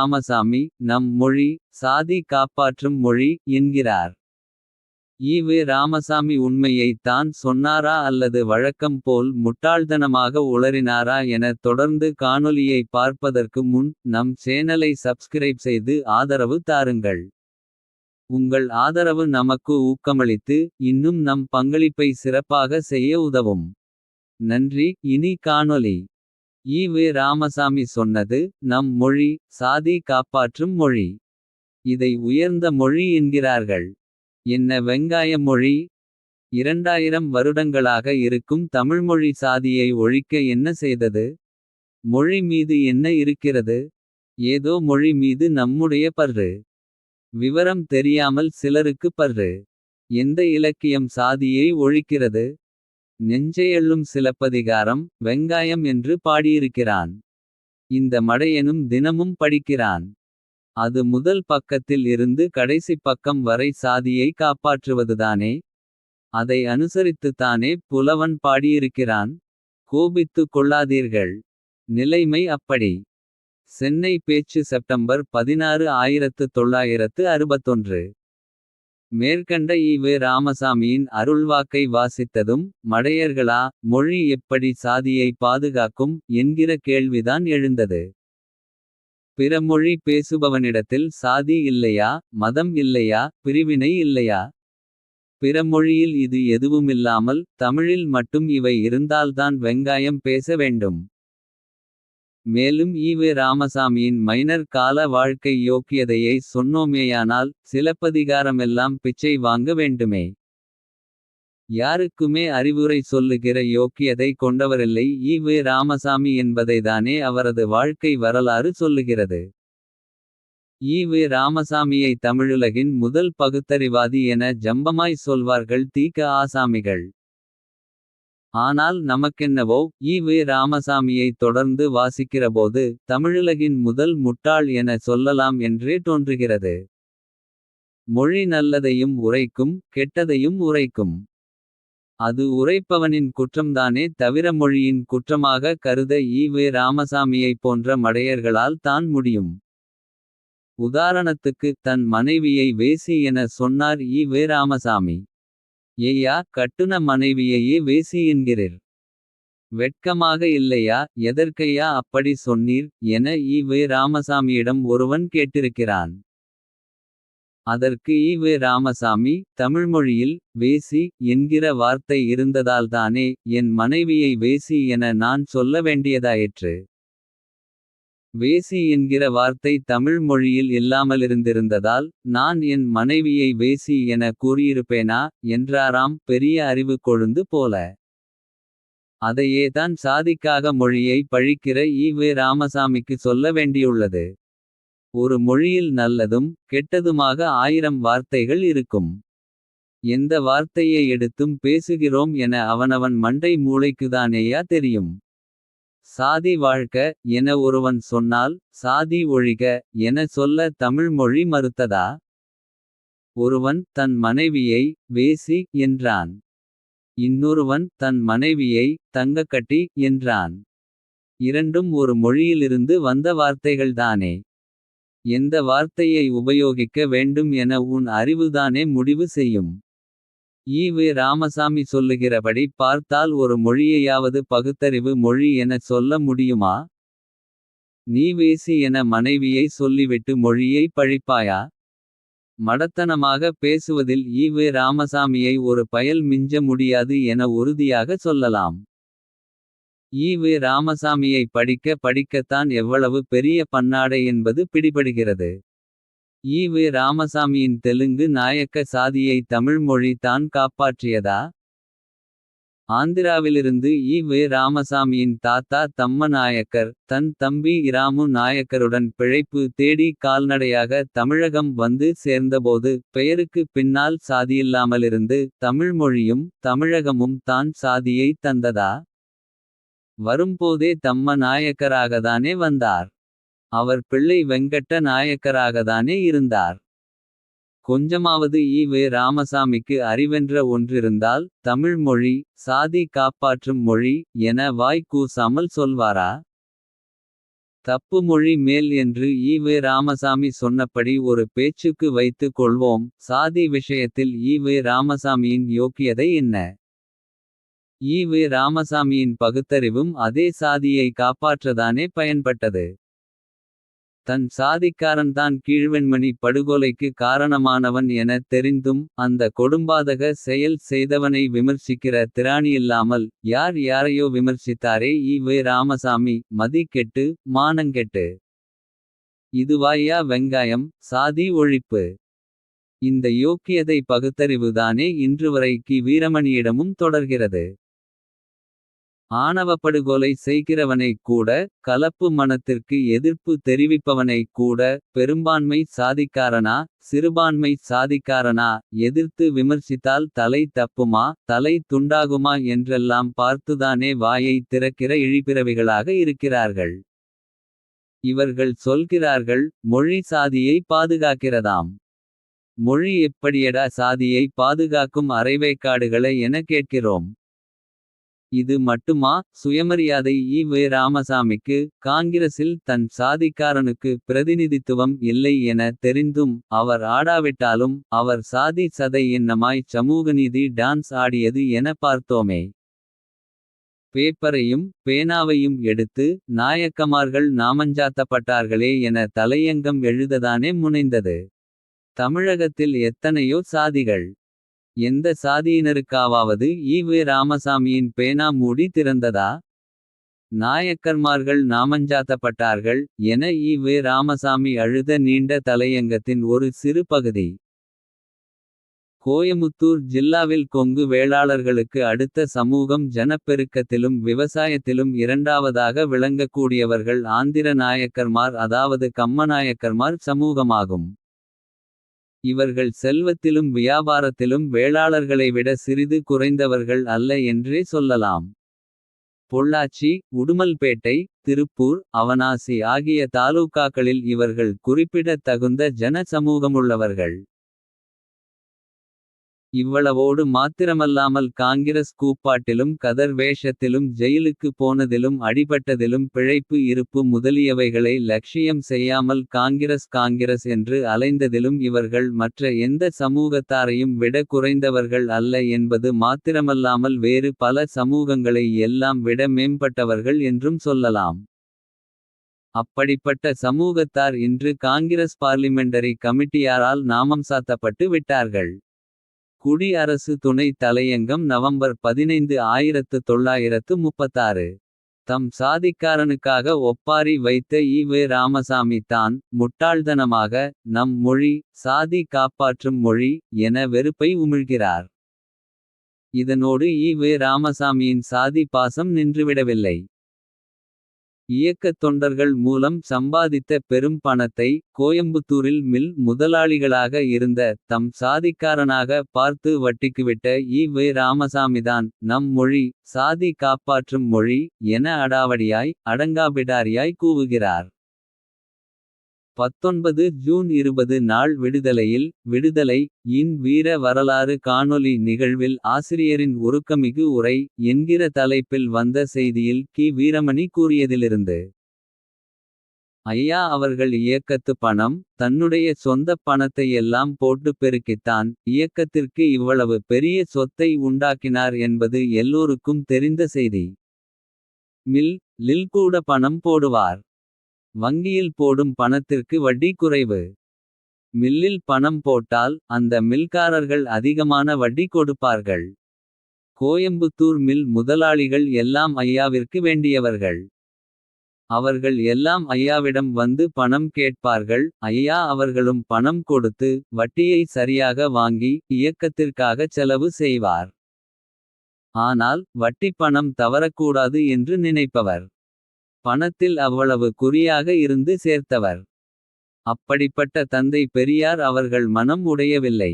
ராமசாமி நம் மொழி சாதி காப்பாற்றும் மொழி என்கிறார். ஈவு ராமசாமி உண்மையைத் தான் சொன்னாரா அல்லது வழக்கம் போல் முட்டாள்தனமாக உளறினாரா என தொடர்ந்து காணொலியை பார்ப்பதற்கு முன் நம் சேனலை சப்ஸ்கிரைப் செய்து ஆதரவு தாருங்கள். உங்கள் ஆதரவு நமக்கு ஊக்கமளித்து இன்னும் நம் பங்களிப்பை சிறப்பாக செய்ய உதவும். நன்றி இனி காணொலி ஈ. வே. ராமசாமி சொன்னது நம் மொழி சாதி காப்பாற்றும் மொழி. இதை உயர்ந்த மொழி என்கிறார்கள். என்ன வெங்காய மொழி. இரண்டாயிரம் வருடங்களாக இருக்கும் தமிழ்மொழி சாதியை ஒழிக்க என்ன செய்தது. மொழி மீது என்ன இருக்கிறது. ஏதோ மொழி மீது நம்முடைய பர்று விவரம் தெரியாமல் சிலருக்கு பர்று எந்த இலக்கியம் சாதியை ஒழிக்கிறது. நெஞ்சையள்ளும் சிலப்பதிகாரம் வெங்காயம் என்று பாடியிருக்கிறான். இந்த மடையனும் தினமும் படிக்கிறான். அது முதல் பக்கத்தில் இருந்து கடைசிப் பக்கம் வரை சாதியை காப்பாற்றுவதுதானே. அதை அனுசரித்துத்தானே புலவன் பாடியிருக்கிறான். கோபித்துக் கொள்ளாதீர்கள். நிலைமை அப்படி. சென்னை பேச்சு செப்டம்பர் பதினாறு ஆயிரத்து தொள்ளாயிரத்து அறுபத்தொன்று. மேற்கண்ட ஈ. ராமசாமியின் அருள்வாக்கை வாசித்ததும். மடையர்களா மொழி எப்படி சாதியை பாதுகாக்கும். என்கிற கேள்விதான் எழுந்தது. பிறமொழி பேசுபவனிடத்தில் சாதி இல்லையா. மதம் இல்லையா பிரிவினை இல்லையா. பிறமொழியில் இது எதுவுமில்லாமல். தமிழில் மட்டும் இவை இருந்தால்தான் வெங்காயம் பேச வேண்டும். மேலும் ஈவே ராமசாமியின் மைனர் கால வாழ்க்கை யோக்கியதையை சொன்னோமேயானால். சிலப்பதிகாரமெல்லாம் பிச்சை வாங்க வேண்டுமே. யாருக்குமே அறிவுரை சொல்லுகிற யோக்கியதை கொண்டவரில்லை ஈவே ராமசாமி என்பதைதானே அவரது வாழ்க்கை வரலாறு சொல்லுகிறது. ஈவே ராமசாமியை தமிழுலகின் முதல் பகுத்தறிவாதி என ஜம்பமாய் சொல்வார்கள் தீக்க ஆசாமிகள். ஆனால் நமக்கென்னவோ ஈ. வே. ராமசாமியை தொடர்ந்து வாசிக்கிறபோது. தமிழுலகின் முதல் முட்டாள் என சொல்லலாம் என்றே தோன்றுகிறது. மொழி நல்லதையும் உரைக்கும் கெட்டதையும் உரைக்கும். அது உரைப்பவனின் குற்றம்தானே தவிர மொழியின் குற்றமாக கருத ஈ. வே. ராமசாமியைப் போன்ற மடையர்களால் தான் முடியும். உதாரணத்துக்கு தன் மனைவியை வேசி என சொன்னார் ஈ. வே. ராமசாமி. ஏயா கட்டுன மனைவியையே வேசி என்கிறீர். வெட்கமாக இல்லையா எதற்கையா அப்படி சொன்னீர். என ஈ. வே. ராமசாமியிடம் ஒருவன் கேட்டிருக்கிறான். அதற்கு ஈ. வே. ராமசாமி தமிழ்மொழியில் வேசி என்கிற வார்த்தை இருந்ததால்தானே. என் மனைவியை வேசி என நான் சொல்ல வேண்டியதாயிற்று. வேசி என்கிற வார்த்தை தமிழ் மொழியில் இல்லாமலிருந்திருந்ததால். நான் என் மனைவியை வேசி என கூறியிருப்பேனா. என்றாராம் பெரிய அறிவு கொழுந்து போல. அதையேதான் சாதிக்காக மொழியை பழிக்கிற ஈ. வே. ராமசாமிக்கு சொல்ல வேண்டியுள்ளது. ஒரு மொழியில் நல்லதும் கெட்டதுமாக ஆயிரம் வார்த்தைகள் இருக்கும். எந்த வார்த்தையை எடுத்தும் பேசுகிறோம் என அவனவன் மண்டை மூளைக்குதானேயா தெரியும். சாதி வாழ்க என ஒருவன் சொன்னால் சாதி ஒழிக என சொல்ல தமிழ் மொழி மறுத்ததா. ஒருவன் தன் மனைவியை வேசி என்றான். இன்னொருவன் தன் மனைவியை தங்கக்கட்டி என்றான். இரண்டும் ஒரு மொழியிலிருந்து வந்த வார்த்தைகள்தானே. எந்த வார்த்தையை உபயோகிக்க வேண்டும் என உன் அறிவுதானே முடிவு செய்யும். ஈவு ராமசாமி சொல்லுகிறபடி பார்த்தால் ஒரு மொழியையாவது பகுத்தறிவு மொழி என சொல்ல முடியுமா. நீ வேசி என மனைவியை சொல்லிவிட்டு மொழியை பழிப்பாயா. மடத்தனமாக பேசுவதில் ஈவு ராமசாமியை ஒரு பயல் மிஞ்ச முடியாது என உறுதியாக சொல்லலாம். ஈவு ராமசாமியை படிக்க படிக்கத்தான் எவ்வளவு பெரிய பன்னாடை என்பது பிடிபடுகிறது. ஈ.வே ராமசாமியின் தெலுங்கு நாயக்க சாதியை தமிழ்மொழி தான் காப்பாற்றியதா. ஆந்திராவிலிருந்து ஈ.வே ராமசாமியின் தாத்தா தம்ம நாயக்கர். தன் தம்பி இராமு நாயக்கருடன் பிழைப்பு தேடி கால்நடையாக தமிழகம் வந்து சேர்ந்தபோது. பெயருக்கு பின்னால் சாதியில்லாமலிருந்து தமிழ்மொழியும். தமிழகமும் தான் சாதியை தந்ததா. வரும்போதே தம்ம நாயக்கராகதானே வந்தார். அவர் பிள்ளை வெங்கட்ட நாயக்கராகதானே இருந்தார். கொஞ்சமாவது ஈ. வே. ராமசாமிக்கு அறிவென்ற ஒன்றிருந்தால். தமிழ் மொழி சாதி காப்பாற்றும் மொழி என வாய் கூசாமல் சொல்வாரா. தப்பு மொழி மேல் என்று ஈவே ராமசாமி சொன்னபடி ஒரு பேச்சுக்கு வைத்து கொள்வோம் சாதி விஷயத்தில் ஈவே ராமசாமியின் யோக்கியதை என்ன. ஈவே ராமசாமியின் பகுத்தறிவும் அதே சாதியை காப்பாற்றதானே பயன்பட்டது. தன் சாதிக்காரன்தான் கீழ்வெண்மணி படுகொலைக்கு காரணமானவன் என தெரிந்தும். அந்த கொடும்பாதக செயல் செய்தவனை விமர்சிக்கிற திராணியில்லாமல். யார் யாரையோ விமர்சித்தாரே ஈவே ராமசாமி மதி கெட்டு மானங்கெட்டு. இதுவாயா வெங்காயம் சாதி ஒழிப்பு. இந்த யோக்கியதை பகுத்தறிவுதானே இன்றுவரை கி வீரமணியிடமும் தொடர்கிறது. ஆணவப்படுகொலை செய்கிறவனை கூட கலப்பு மனத்திற்கு எதிர்ப்பு தெரிவிப்பவனை கூட. பெரும்பான்மை சாதிக்காரனா சிறுபான்மை சாதிக்காரனா. எதிர்த்து விமர்சித்தால் தலை தப்புமா தலை துண்டாகுமா. என்றெல்லாம் பார்த்துதானே வாயை திறக்கிற இழிபிறவிகளாக இருக்கிறார்கள். இவர்கள் சொல்கிறார்கள் மொழி சாதியை பாதுகாக்கிறதாம். மொழி எப்படியடா சாதியை பாதுகாக்கும் அரைவேக்காடுகள என கேட்கிறோம். இது மட்டுமா சுயமரியாதை ஈவே ராமசாமிக்கு. காங்கிரசில் தன் சாதிக்காரனுக்கு பிரதிநிதித்துவம் இல்லை என தெரிந்தும். அவர் ஆடாவிட்டாலும் அவர் சாதி சதை என்னமாய் சமூகநீதி டான்ஸ் ஆடியது என பார்த்தோமே. பேப்பரையும் பேனாவையும் எடுத்து நாயக்கமார்கள் நாமஞ்சாத்தப்பட்டார்களே என தலையங்கம் எழுததானே முனைந்தது. தமிழகத்தில் எத்தனையோ சாதிகள். எந்த சாதியினருக்காவது ஈவே ராமசாமியின் பேனா மூடி திறந்ததா. நாயக்கர்மார்கள் நாமஞ்சாத்தப்பட்டார்கள். என ஈவே ராமசாமி அழுத நீண்ட தலையங்கத்தின் ஒரு சிறு பகுதி. கோயமுத்தூர் ஜில்லாவில் கொங்கு வேளாளர்களுக்கு அடுத்த சமூகம் ஜனப்பெருக்கத்திலும் விவசாயத்திலும் இரண்டாவதாக விளங்கக்கூடியவர்கள் ஆந்திர நாயக்கர்மார் அதாவது கம்மநாயக்கர்மார் சமூகமாகும். இவர்கள் செல்வத்திலும் வியாபாரத்திலும் வேளாளர்களை விட சிறிது குறைந்தவர்கள் அல்ல என்றே சொல்லலாம். பொள்ளாச்சி உடுமல்பேட்டை திருப்பூர் அவனாசி ஆகிய தாலூகாக்களில் இவர்கள் குறிப்பிடத் தகுந்த ஜன சமூகமுள்ளவர்கள். இவ்வளவோடு மாத்திரமல்லாமல் காங்கிரஸ் கூப்பாட்டிலும் கதர் வேஷத்திலும் ஜெயிலுக்கு போனதிலும் அடிபட்டதிலும் பிழைப்பு இருப்பு முதலியவைகளை லட்சியம் செய்யாமல் காங்கிரஸ் காங்கிரஸ் என்று அலைந்ததிலும் இவர்கள் மற்ற எந்த சமூகத்தாரையும் விட குறைந்தவர்கள் அல்ல என்பது மாத்திரமல்லாமல் வேறு பல சமூகங்களை எல்லாம் விட மேம்பட்டவர்கள் என்றும் சொல்லலாம். அப்படிப்பட்ட சமூகத்தார் இன்று காங்கிரஸ் பார்லிமெண்டரி கமிட்டியாரால் நாமம் சாத்தப்பட்டு விட்டார்கள். குடி அரசு துணை தலையங்கம் நவம்பர் 15 1936. தம் சாதிக்காரனுக்காக ஒப்பாரி வைத்த ஈவே ராமசாமி தான் முட்டாள்தனமாக. நம் மொழி சாதி காப்பாற்றும் மொழி என வெறுப்பை உமிழ்கிறார். இதனோடு ஈவே ராமசாமியின் சாதி பாசம் நின்றுவிடவில்லை. இயக்கத் தொண்டர்கள் மூலம் சம்பாதித்த பெரும் பணத்தை. கோயம்புத்தூரில் மில் முதலாளிகளாக இருந்த தம் சாதிக்காரனாக பார்த்து வட்டிக்குவிட்ட ஈவே ராமசாமிதான். நம் மொழி சாதி காப்பாற்றும் மொழி என அடாவடியாய். அடங்காபிடாரியாய் கூவுகிறார். 19 ஜூன் 20 நாள் விடுதலையில் விடுதலை. இன் வீர வரலாறு காணொலி நிகழ்வில் ஆசிரியரின் உருக்கமிகு உரை. என்கிற தலைப்பில் வந்த செய்தியில் கி வீரமணி கூறியதிலிருந்து. ஐயா அவர்கள் இயக்கத்து பணம் தன்னுடைய சொந்தப் பணத்தையெல்லாம் போட்டு பெருக்கித்தான். இயக்கத்திற்கு இவ்வளவு பெரிய சொத்தை உண்டாக்கினார் என்பது எல்லோருக்கும் தெரிந்த செய்தி. மில் லில் கூட பணம் போடுவார். வங்கியில் போடும் பணத்திற்கு வட்டி குறைவு. மில்லில் பணம் போட்டால் அந்த மில்காரர்கள் அதிகமான வட்டி கொடுப்பார்கள். கோயம்புத்தூர் மில் முதலாளிகள் எல்லாம் ஐயாவிற்கு வேண்டியவர்கள். அவர்கள் எல்லாம் ஐயாவிடம் வந்து பணம் கேட்பார்கள். ஐயா அவர்களும் பணம் கொடுத்து வட்டியை சரியாக வாங்கி. இயக்கத்திற்காகச் செலவு செய்வார். ஆனால் வட்டிப் பணம் தவறக்கூடாது என்று நினைப்பவர். பணத்தில் அவ்வளவு குறியாக இருந்து சேர்த்தவர். அப்படிப்பட்ட தந்தை பெரியார் அவர்கள் மனம் உடையவில்லை.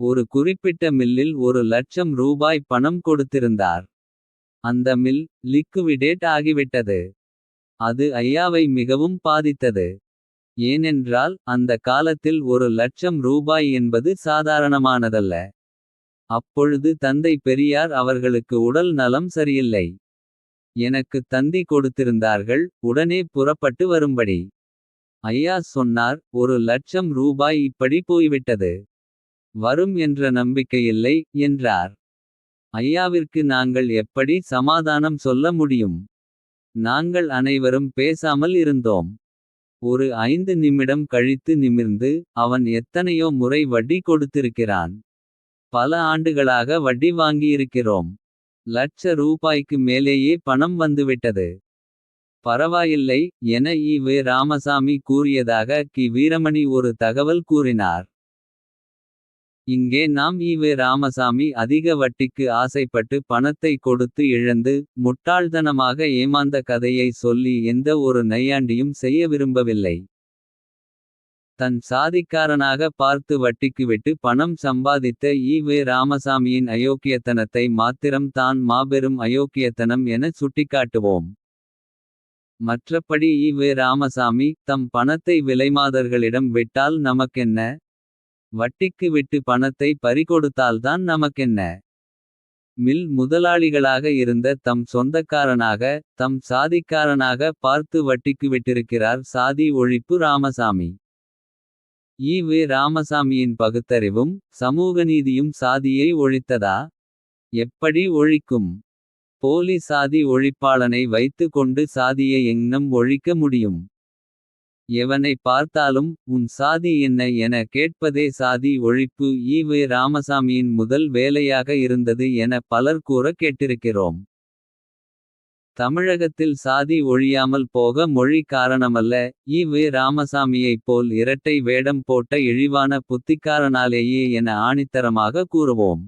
ஒரு குறிப்பிட்ட மில்லில் ஒரு லட்சம் ரூபாய் பணம் கொடுத்திருந்தார். அந்த மில் லிக்குவிடேட் ஆகிவிட்டது. அது ஐயாவை மிகவும் பாதித்தது. ஏனென்றால் அந்த காலத்தில் ஒரு லட்சம் ரூபாய் என்பது சாதாரணமானதல்ல. அப்பொழுது தந்தை பெரியார் அவர்களுக்கு உடல் நலம் சரியில்லை. எனக்கு தந்தி கொடுத்திருந்தார்கள் உடனே புறப்பட்டு வரும்படி. ஐயா சொன்னார் ஒரு லட்சம் ரூபாய் இப்படி போய்விட்டது. வரும் என்ற நம்பிக்கையில்லை என்றார். ஐயாவிற்கு நாங்கள் எப்படி சமாதானம் சொல்ல முடியும். நாங்கள் அனைவரும் பேசாமல் இருந்தோம். ஒரு ஐந்து நிமிடம் கழித்து நிமிர்ந்து அவன் எத்தனையோ முறை வட்டி கொடுத்திருக்கிறான். பல ஆண்டுகளாக வட்டி வாங்கியிருக்கிறோம். லட்ச ரூபாய்க்கு மேலேயே பணம் வந்துவிட்டது. பரவாயில்லை என இ வே ராமசாமி கூறியதாக கி வீரமணி ஒரு தகவல் கூறினார். இங்கே நாம் ஈ ராமசாமி அதிக வட்டிக்கு ஆசைப்பட்டு பணத்தை கொடுத்து இழந்து. முட்டாள்தனமாக ஏமாந்த கதையை சொல்லி எந்த ஒரு நையாண்டியும் செய்ய விரும்பவில்லை. தன் சாதிக்காரனாக பார்த்து வட்டிக்கு விட்டு பணம் சம்பாதித்த ஈ வே ராமசாமியின் அயோக்கியத்தனத்தை மாத்திரம் தான் மாபெரும் அயோக்கியத்தனம் என சுட்டிக்காட்டுவோம். மற்றபடி ஈ வே ராமசாமி தம் பணத்தை விலைமாதர்களிடம் விட்டால் நமக்கென்ன. வட்டிக்கு விட்டு பணத்தை பறிகொடுத்தால்தான் நமக்கென்ன. மில் முதலாளிகளாக இருந்த தம் சொந்தக்காரனாக. தம் சாதிக்காரனாக பார்த்து வட்டிக்கு விட்டிருக்கிறார் சாதி ஒழிப்பு ராமசாமி. ஈ வே ராமசாமியின் பகுத்தறிவும் சமூகநீதியும் சாதியை ஒழித்ததா. எப்படி ஒழிக்கும். போலி சாதி ஒழிப்பாளனை வைத்து கொண்டு சாதியை எங்னம் ஒழிக்க முடியும். எவனை பார்த்தாலும் உன் சாதி என்ன என கேட்பதே சாதி ஒழிப்பு ஈ வே ராமசாமியின் முதல் வேலையாக இருந்தது என பலர் கூற கேட்டிருக்கிறோம். தமிழகத்தில் சாதி ஒழியாமல் போக மொழி காரணமல்ல. ஈ வே ராமசாமியைப் போல் இரட்டை வேடம் போட்ட இழிவான புத்திக்காரனாலேயே என ஆணித்தரமாக கூறுவோம்.